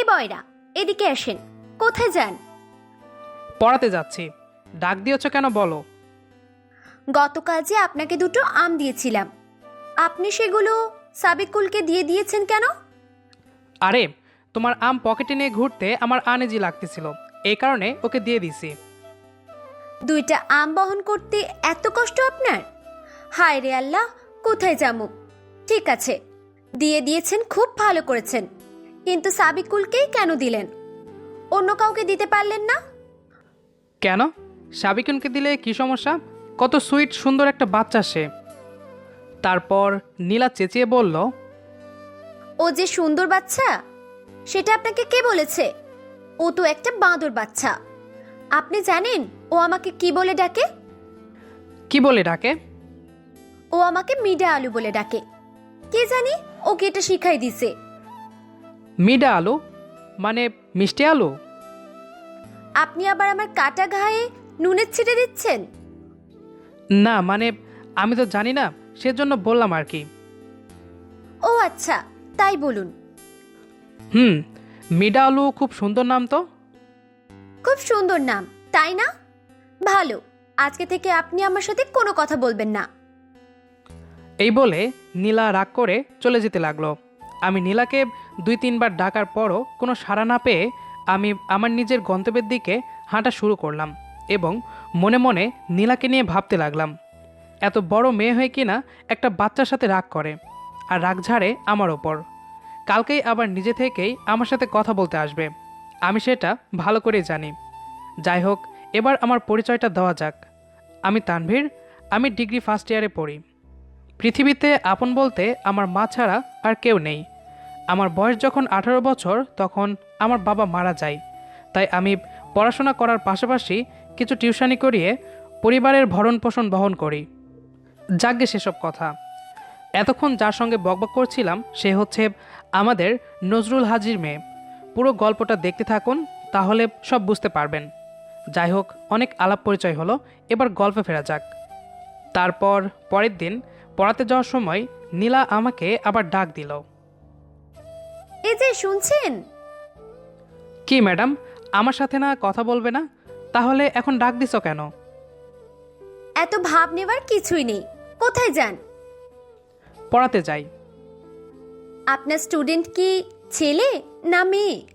এই বয়রা এদিকে আসেন। কোথায় যান? পড়াতে যাচ্ছি। ডাক দিয়েছ কেন বলো? গতকাল যে আপনাকে দুটো আম দিয়েছিলাম আপনি সেগুলো সাবিকুলকে দিয়ে দিয়েছেন কেন? আরে তোমার আম পকেটে নিয়ে ঘুরতে আমার আনেজি লাগতেছিল এই কারণে ওকে দিয়ে দিছি দুইটা আম বহন করতে এত কষ্ট আপনার? হায় রে আল্লাহ কোথায় যাব? ঠিক আছে দিয়ে দিয়েছেন খুব ভালো করেছেন। কিন্তু সাবিকুলকেই কেন দিলেন? অন্য কাউকে দিতে পারলেন না? কেন? সাবিকুলকে দিলে কি সমস্যা? কত সুইট সুন্দর একটা বাচ্চা সে। তারপর নীলা চেঁচিয়ে বলল ও যে সুন্দর বাচ্চা সেটা আপনাকে কে বলেছে? ও তো একটা বাঁদর বাচ্চা। আপনি জানেন ও আমাকে কি বলে ডাকে? কি বলে ডাকে? ও আমাকে মিডা আলু বলে ডাকে। কে জানি ওকে এটা শিখাই দিছে। মিডা আলু? মানে মিষ্টি আলু? আপনি আবার আমার কাটা ঘায়ে নুনের ছিটে দিচ্ছেন? না মানে আমি তো জানি না সেজন্য বললাম আর কি। ও আচ্ছা তাই বলুন। হুম মিডা আলু খুব সুন্দর নাম তো। খুব সুন্দর নাম তাই না? ভালো আজকে থেকে আপনি আমার সাথে কোনো কথা বলবেন না। এই বলে নীলা রাগ করে চলে যেতে লাগল। আমি নীলাকে দুই তিনবার ডাকার পরও কোনো সাড়া না পেয়ে আমি আমার নিজের গন্তব্যের দিকে হাঁটা শুরু করলাম এবং মনে মনে নীলাকে নিয়ে ভাবতে লাগলাম, এত বড় মেয়ে হয়ে কিনা একটা বাচ্চার সাথে রাগ করে আর রাগ ঝাড়ে আমার ওপর। কালকেই আবার নিজে থেকেই আমার সাথে কথা বলতে আসবে, আমি সেটা ভালো করেই জানি। যাই হোক, এবার আমার পরিচয়টা দেওয়া যাক। আমি তানভীর, আমি ডিগ্রি ফার্স্ট ইয়ারে পড়ি। পৃথিবীতে আপন বলতে আমার মা ছাড়া আর কেউ নেই। আমার বয়স যখন আঠারো বছর, তখন আমার বাবা মারা যায়। তাই আমি পড়াশোনা করার পাশাপাশি কিছু টিউশনি করিয়ে পরিবারের ভরণ পোষণ বহন করি। যাগ্গে সেসব কথা। এতক্ষণ যার সঙ্গে বকবক করছিলাম, সে হচ্ছে আমাদের নজরুল হাজির মেয়ে। পুরো গল্পটা দেখতে থাকুন, তাহলে সব বুঝতে পারবেন। যাই হোক, অনেক আলাপ পরিচয় হলো, এবার গল্পে ফেরা যাক। তারপর পরের দিন পড়াতে যাওয়ার সময় নীলা আমাকে আবার ডাক দিল। এই যে শুনছেন? কি ম্যাডাম আমার সাথে না কথা বলবে না? তাহলে এখন ডাক দিছ কেন? এত ভাব নেবার কিছুই নেই। কোথায় যান? পড়াতে যাই। আপনার স্টুডেন্ট কি ছেলে না মেয়ে?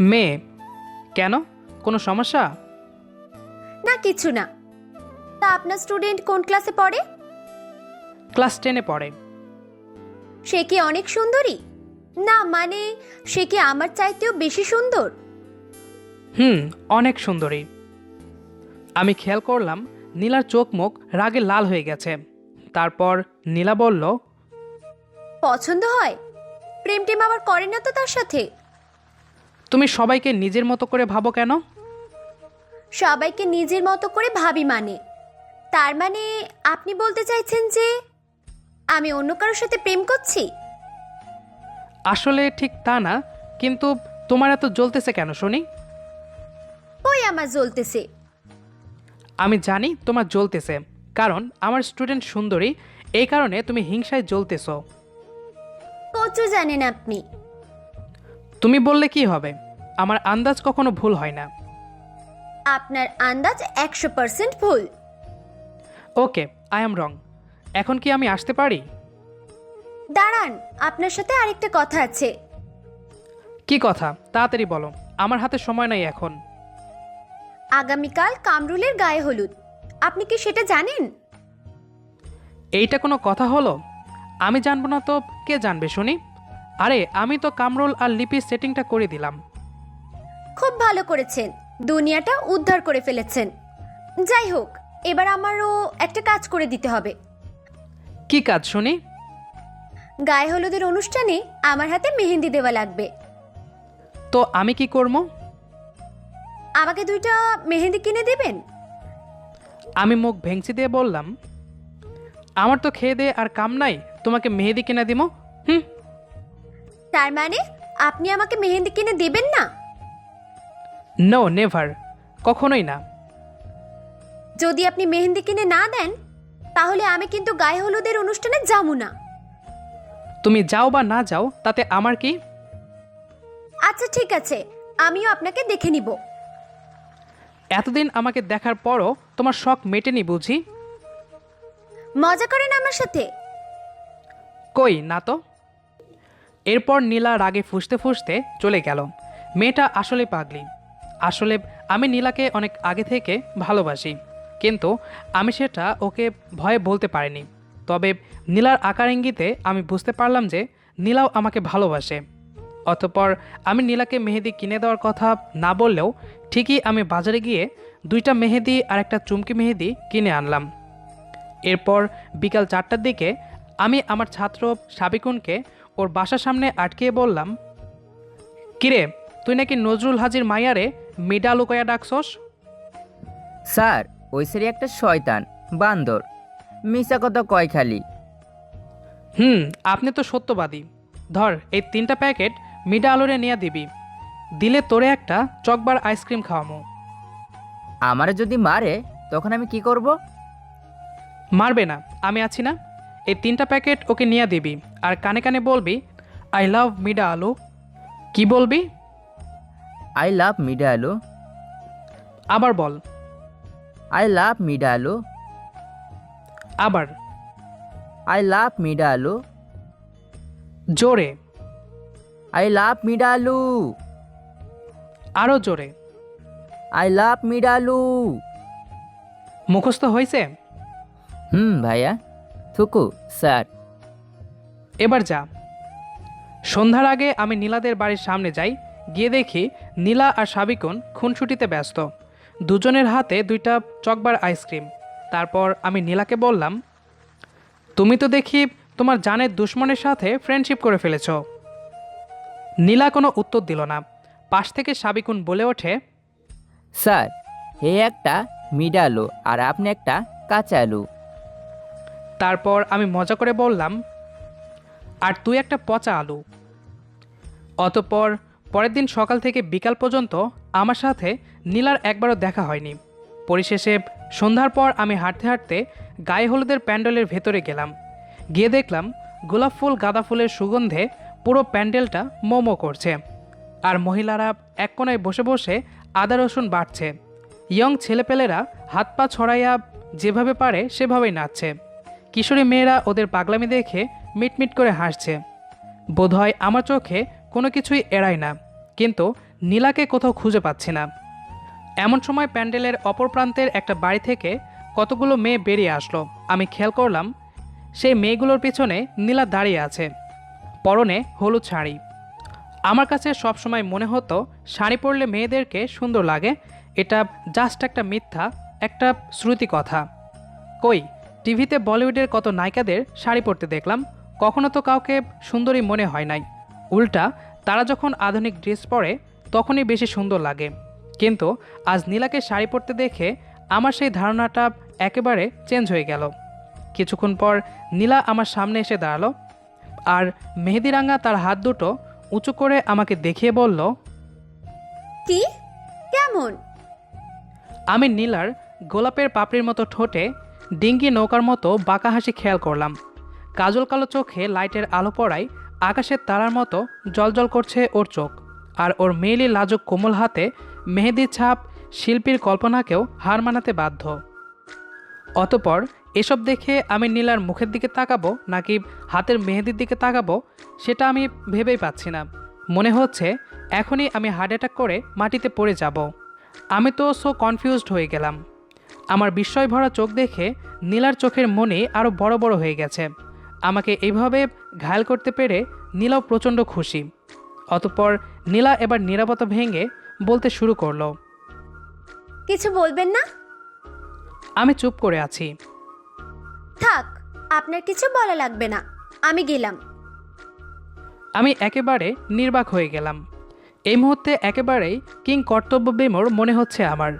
মেয়ে। কেন? কোনো সমস্যা? না কিছু না। তা আপনার স্টুডেন্ট কোন ক্লাসে পড়ে? ক্লাস টেনে পড়ে। সে কি অনেক সুন্দরী? না মানে সে কি আমার চাইতেও বেশি সুন্দর? হুম অনেক সুন্দরী। আমি খেয়াল করলাম নীলার চোখ মুখ রাগে লাল হয়ে গেছে। তারপর নীলা বলল পছন্দ হয়? প্রেম টেম আবার করে না তো তার সাথে? তুমি সবাইকে নিজের মতো করে ভাবো কেন? সবাইকে নিজের মতো করে ভাবি মানে। তার মানে আপনি বলতে চাইছেন যে আমি অন্য কারোর সাথে প্রেম করছি? আসলে ঠিক তা না কিন্তু তোমার এত জ্বলতেছে কেন শুনি ওই আমার জ্বলতেছে? আমি জানি তোমার জ্বলতেছে কারণ আমার স্টুডেন্ট সুন্দরী এই কারণে তুমি হিংসায় জ্বলতেছো। কচু জানেন আপনি। তুমি বললে কি হবে? আমার আন্দাজ কখনো ভুল হয় না। আপনার আন্দাজ একশো পার্সেন্ট ভুল। Okay I am wrong. এখন কি আমি আসতে পারি? দাঁড়ান আপনার সাথে আরেকটা কথা আছে। কি কথা? তাড়াতাড়ি বলো। আমার হাতে সময় নাই এখন। আগামীকাল কামরুলের গায়ে হলুদ। আপনি কি সেটা জানেন? এইটা কোনো কথা হলো? আমি জানব না তো কে জানবে শুনি। আরে আমি তো কামরুল আর লিপির সেটিংটা করে দিলাম। খুব ভালো করেছেন। দুনিয়াটা উদ্ধার করে ফেলেছেন। যাই হোক এবার আমারও একটা কাজ করে দিতে হবে। কি কাজ শুনি? গায়ে হলুদের অনুষ্ঠানে আমার হাতে মেহেন্দি দেওয়া লাগবে। তো আমি কি করব? আমাকে দুইটা মেহেন্দি কিনে দেবেন? আমি মুখ ভেঙচি দিয়ে বললাম আমার তো খেয়ে দে আর কাম নাই তোমাকে মেহেদি কিনে দিমো হুম? তার মানে আপনি আমাকে মেহেন্দি কিনে দেবেন না? নো নেভার কখনোই না। যদি আপনি মেহেন্দি কিনে না দেন তাহলে আমি কিন্তু গায়ে হলুদের অনুষ্ঠানে যাব না। তুমি যাও বা না যাও তাতে আমার কি? আচ্ছা ঠিক আছে। আমিও আপনাকে দেখে নিব। এতদিন আমাকে দেখার পরও তোমার শখ মেটেনি বুঝি? মজা করেন আমার সাথে? কই না তো? এরপর নীলা রাগে ফুসতে ফুসতে চলে গেল। মেয়েটা আসলে পাগলি। আসলে আমি নীলাকে অনেক আগে থেকে ভালোবাসি কিন্তু আমি সেটা ওকে ভয়ে বলতে পারিনি। তবে নীলার আকার ইঙ্গিতে আমি বুঝতে পারলাম যে নীলাও আমাকে ভালোবাসে। অতপর আমি নীলাকে মেহেদি কিনে দেওয়ার কথা না বললেও ঠিকই আমি বাজারে গিয়ে দুইটা মেহেদি আর একটা চুমকি মেহেদি কিনে আনলাম। এরপর বিকাল চারটার দিকে আমি আমার ছাত্র সাবিকুনকে ওর বাসার সামনে আটকিয়ে বললাম, কিরে, তুই নাকি নজরুল হাজির মাইয়ারে মিডা লুকায়া ডাকছস? স্যার, ওই সেরি একটা শয়তান, বান্দর। মিশা কথা কয় খালি। হুম আপনি তো সত্যবাদী। ধর এই তিনটা প্যাকেট মিডা আলুরে নিয়ে দিবি। দিলে তোরে একটা চকবার আইসক্রিম খাওয়ামো। আমারে যদি মারে তখন আমি কি করব? মারবে না আমি আছি না। এই তিনটা প্যাকেট ওকে নিয়ে দিবি আর কানে কানে বলবি আই লাভ মিডা আলু। কি বলবি? আই লাভ মিডা আলু। আবার বল। আই লাভ মিডা আলু। আবার। আই লাভ মিডা আলু জোরে। আই লাভ মিডা আলু আরও জোরে। আই লাভ মিডা আলু মুখস্থ হয়েছে? হুম ভাইয়া থুকু স্যার। এবার যা। সন্ধ্যার আগে আমি নীলাদের বাড়ির সামনে যাই গিয়ে দেখি নীলা আর সাবিকুন খুনসুটিতে ব্যস্ত। দুজনের হাতে দুইটা চকবার আইসক্রিম। তারপর আমি নীলাকে বললাম তুমি তো দেখি তোমার জানের দুশ্মনের সাথে ফ্রেন্ডশিপ করে ফেলেছ। নীলা কোনো উত্তর দিল না। পাশ থেকে সাবিকুন বলে ওঠে স্যার হে একটা মিডা আলু আর আপনি একটা কাঁচা আলু। তারপর আমি মজা করে বললাম আর তুই একটা পচা আলু। অতপর পরের দিন সকাল থেকে বিকাল পর্যন্ত আমার সাথে নীলার একবারও দেখা হয়নি। পরিশেষে সন্ধ্যার পর আমি হাঁটতে হাঁটতে গায়ে হলুদের প্যান্ডেলের ভেতরে গেলাম। গিয়ে দেখলাম গোলাপ ফুল, গাঁদা ফুলের সুগন্ধে পুরো প্যান্ডেলটা মোমো করছে আর মহিলারা এক কোনায় বসে বসে আদা রসুন বাটছে। ইয়ং ছেলেপেলেরা হাত পা ছড়াইয়া যেভাবে পারে সেভাবেই নাচছে। কিশোরী মেয়েরা ওদের পাগলামি দেখে মিটমিট করে হাসছে। বোধহয় আমার চোখে কোনো কিছুই এড়ায় না, কিন্তু নীলাকে কোথাও খুঁজে পাচ্ছি না। এমন সময় প্যান্ডেলের অপর প্রান্তের একটা বাড়ি থেকে কতগুলো মেয়ে বেরিয়ে আসলো। আমি খেয়াল করলাম, সেই মেয়েগুলোর পিছনে নীলা দাঁড়িয়ে আছে, পরনে হলুদ শাড়ি। আমার কাছে সবসময় মনে হতো, শাড়ি পরলে মেয়েদেরকে সুন্দর লাগে, এটা জাস্ট একটা মিথ্যা, একটা শ্রুতি কথা। কই, টিভিতে বলিউডের কত নায়িকাদের শাড়ি পরতে দেখলাম, কখনো তো কাউকে সুন্দরী মনে হয় নাই। উল্টা, তারা যখন আধুনিক ড্রেস পরে, তখনই বেশি সুন্দর লাগে। কিন্তু আজ নীলাকে শাড়ি পরতে দেখে আমার সেই ধারণাটা একেবারে চেঞ্জ হয়ে গেল। কিছুক্ষণ পর নীলা আমার সামনে এসে দাঁড়াল আর মেহেদিরাঙ্গা তার হাত দুটো উঁচু করে আমাকে দেখিয়ে বলল কি? কেমন? আমি নীলার গোলাপের পাপড়ির মতো ঠোঁটে ডিঙ্গি নৌকার মতো বাঁকা হাসি খেয়াল করলাম। কাজল কালো চোখে লাইটের আলো পড়ায় আকাশের তারার মতো জলজল করছে ওর চোখ আর ওর মেয়েলি লাজুক কোমল হাতে মেহেদির ছাপ শিল্পীর কল্পনাকেও হার মানাতে বাধ্য। অতপর এসব দেখে আমি নীলার মুখের দিকে তাকাবো নাকি হাতের মেহেদির দিকে তাকাবো, সেটা আমি ভেবেই পাচ্ছি না। মনে হচ্ছে এখনই আমি হার্ট অ্যাটাক করে মাটিতে পড়ে যাব। আমি তো সো কনফিউজড হয়ে গেলাম। আমার বিস্ময় ভরা চোখ দেখে নীলার চোখের মনে আরও বড় বড় হয়ে গেছে। আমাকে এইভাবে ঘায়াল করতে পেরে নীলাও প্রচণ্ড খুশি। অতপর নীলা এবার নিরাপত্তা ভেঙে বলতে শুরু করল। কিছু বলবেন না? আমি চুপ করে আছি। থাক আপনার কিছু বলা লাগবে না। আমি গেলাম। আমি একেবারে নির্বাক হয়ে গেলাম। এই মুহূর্তে একেবারেই কিং কর্তব্য বিমোর মনে হচ্ছে আমার।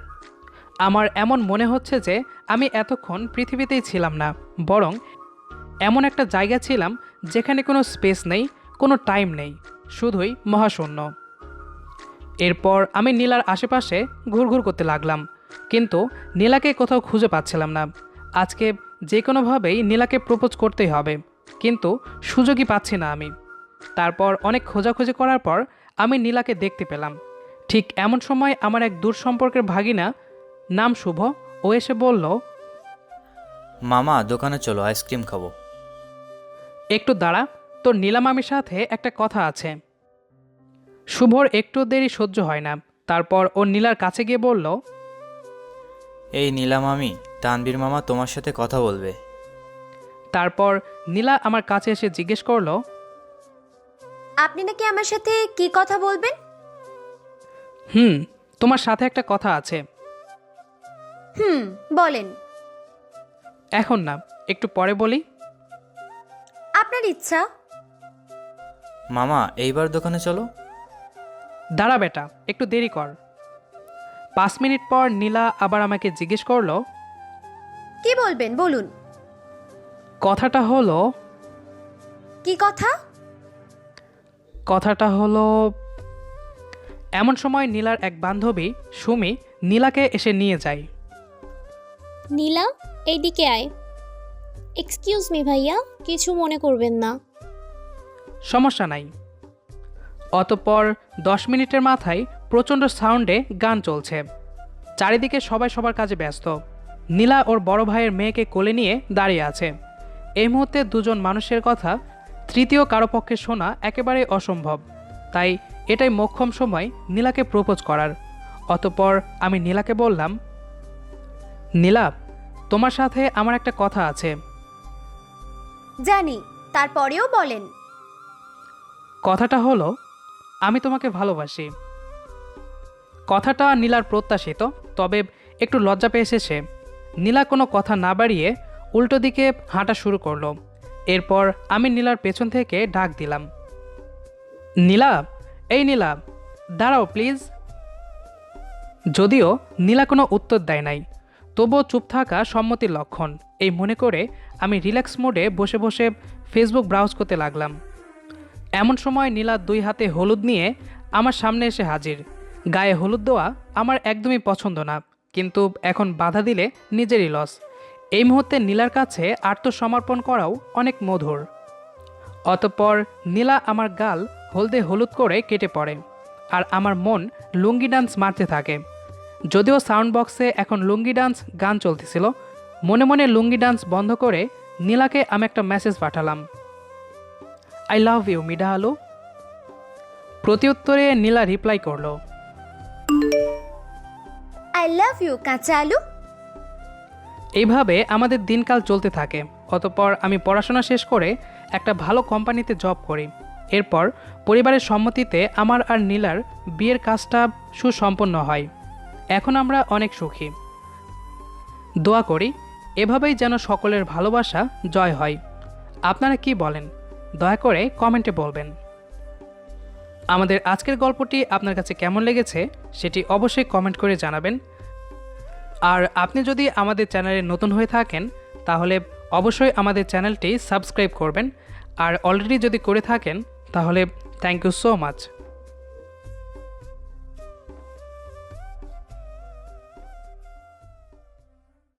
আমার এমন মনে হচ্ছে যে আমি এতক্ষণ পৃথিবীতেই ছিলাম না বরং এমন একটা জায়গা ছিলাম যেখানে কোনো স্পেস নেই কোনো টাইম নেই শুধুই মহাশূন্য। এরপর আমি নীলার আশেপাশে ঘুরঘুর করতে লাগলাম। কিন্তু নীলাকে কোথাও খুঁজে পাচ্ছিলাম না। আজকে যে কোনোভাবেই নীলাকে প্রপোজ করতেই হবে। কিন্তু সুযোগই পাচ্ছি না আমি। তারপর অনেক খোঁজাখুঁজি করার পর আমি নীলাকে দেখতে পেলাম। ঠিক এমন সময় আমার এক দূর সম্পর্কের ভাগিনা নাম শুভ ও এসে বলল মামা দোকানে চলো আইসক্রিম খাব। একটু দাঁড়া তোর নীলা মামির সাথে একটা কথা আছে। শুভর একটু দেরি সহ্য হয় না। তারপর ও নীলার কাছে গিয়ে বলল এই নীলা মামি তানবীর মামা তোমার সাথে কথা বলবে। তারপর নীলা আমার কাছে এসে জিজ্ঞেস করল আপনি নাকি আমার সাথে কি কথা বলবেন? হুম তোমার সাথে একটা কথা আছে। হুম বলেন। এখন না একটু পরে বলি। আপনার ইচ্ছা। মামা এইবার দোকানে চলো। দাঁড়া বেটা একটু দেরি কর। পাঁচ মিনিট পর নীলা আবার আমাকে জিজ্ঞেস করল কি বলবেন বলুন। কথাটা হলো কি কথা? কথাটা হলো এমন সময় নীলার এক বান্ধবী সুমি নীলাকে এসে নিয়ে যায়। নীলা এইদিকে আয়। এক্সকিউজ মি ভাইয়া কিছু মনে করবেন না। সমস্যা নাই। অতঃপর দশ মিনিটের মাথায় প্রচণ্ড সাউন্ডে গান চলছে। চারিদিকে সবাই সবার কাজে ব্যস্ত। নীলা ওর বড় ভাইয়ের মেয়েকে কোলে নিয়ে দাঁড়িয়ে আছে। এই মুহূর্তে দুজন মানুষের কথা তৃতীয় কারও পক্ষে শোনা একেবারে অসম্ভব। তাই এটাই মোক্ষম সময় নীলাকে প্রপোজ করার। অতঃপর আমি নীলাকে বললাম নীলা তোমার সাথে আমার একটা কথা আছে। জানি তারপরেও বলেন। কথাটা হলো আমি তোমাকে ভালোবাসি। কথাটা নীলার প্রত্যাশিত, তবে একটু লজ্জা পেয়েছে সে নীলা কোনো কথা না বাড়িয়ে উল্টো দিকে হাঁটা শুরু করল। এরপর আমি নীলার পেছন থেকে ডাক দিলাম। নীলা, এই নীলা, দাঁড়াও প্লিজ। যদিও নীলা কোনো উত্তর দেয় নাই, তবুও চুপ থাকা সম্মতির লক্ষণ। এই মনে করে আমি রিল্যাক্স মোডে বসে বসে ফেসবুক ব্রাউজ করতে লাগলাম। এমন সময় নীলা দুই হাতে হলুদ নিয়ে আমার সামনে এসে হাজির। গায়ে হলুদ দেওয়া আমার একদমই পছন্দ না, কিন্তু এখন বাধা দিলে নিজেরই লস এই মুহূর্তে নীলার কাছে আত্মসমর্পণ করাও অনেক মধুর। অতঃপর নীলা আমার গাল হলদে হলুদ করে কেটে পড়ে আর আমার মন লুঙ্গি ডান্স মারতে থাকে। যদিও সাউন্ড বক্সে এখন লুঙ্গি ডান্স গান চলতেছিল, মনে মনে লুঙ্গি ডান্স বন্ধ করে নীলাকে আমি একটা মেসেজ পাঠালাম। আই লাভ ইউ মিডা আলু। প্রতিউত্তরে নীলা রিপ্লাই করল। আই লাভ ইউ কাঁচা আলু। এইভাবে আমাদের দিনকাল চলতে থাকে। অতপর আমি পড়াশোনা শেষ করে একটা ভালো কোম্পানিতে জব করি। এরপর পরিবারের সম্মতিতে আমার আর নীলার বিয়ের কাজটা সুসম্পন্ন হয়। এখন আমরা অনেক সুখী। দোয়া করি এভাবেই যেন সকলের ভালোবাসা জয় হয়। আপনারা কি বলেন? দয়া করে কমেন্টে বলবেন। আমাদের আজকের গল্পটি আপনার কাছে কেমন লেগেছে সেটি অবশ্যই কমেন্ট করে জানাবেন। আর আপনি যদি আমাদের চ্যানেলে নতুন হয়ে থাকেন, তাহলে অবশ্যই আমাদের চ্যানেলটি সাবস্ক্রাইব করবেন। আর অলরেডি যদি করে থাকেন, তাহলে থ্যাংক ইউ সো মাচ